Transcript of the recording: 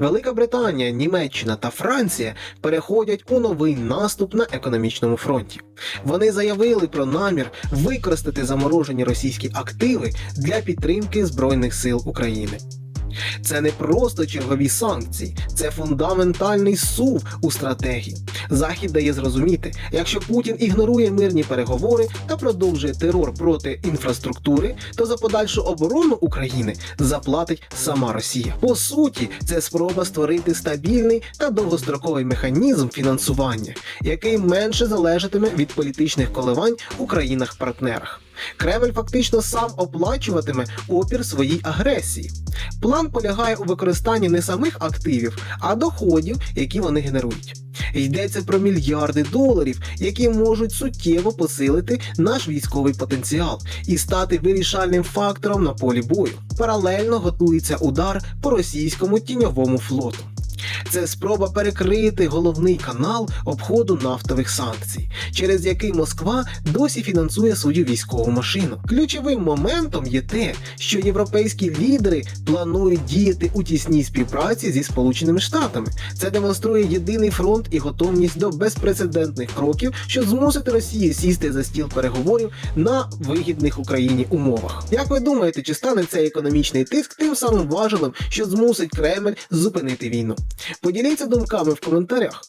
Велика Британія, Німеччина та Франція переходять у новий наступ на економічному фронті. Вони заявили про намір використати заморожені російські активи для підтримки Збройних сил України. Це не просто чергові санкції, це фундаментальний сув у стратегії. Захід дає зрозуміти, якщо Путін ігнорує мирні переговори та продовжує терор проти інфраструктури, то за подальшу оборону України заплатить сама Росія. По суті, це спроба створити стабільний та довгостроковий механізм фінансування, який менше залежатиме від політичних коливань у країнах-партнерах. Кремль фактично сам оплачуватиме опір своїй агресії. План полягає у використанні не самих активів, а доходів, які вони генерують. Йдеться про мільярди доларів, які можуть суттєво посилити наш військовий потенціал і стати вирішальним фактором на полі бою. Паралельно готується удар по російському тіньовому флоту. Це спроба перекрити головний канал обходу нафтових санкцій, через який Москва досі фінансує свою військову машину. Ключовим моментом є те, що європейські лідери планують діяти у тісній співпраці зі Сполученими Штатами. Це демонструє єдиний фронт і готовність до безпрецедентних кроків, що змусить Росію сісти за стіл переговорів на вигідних Україні умовах. Як ви думаєте, чи стане цей економічний тиск тим самим важелем, що змусить Кремль зупинити війну? Поділіться думками в коментарях.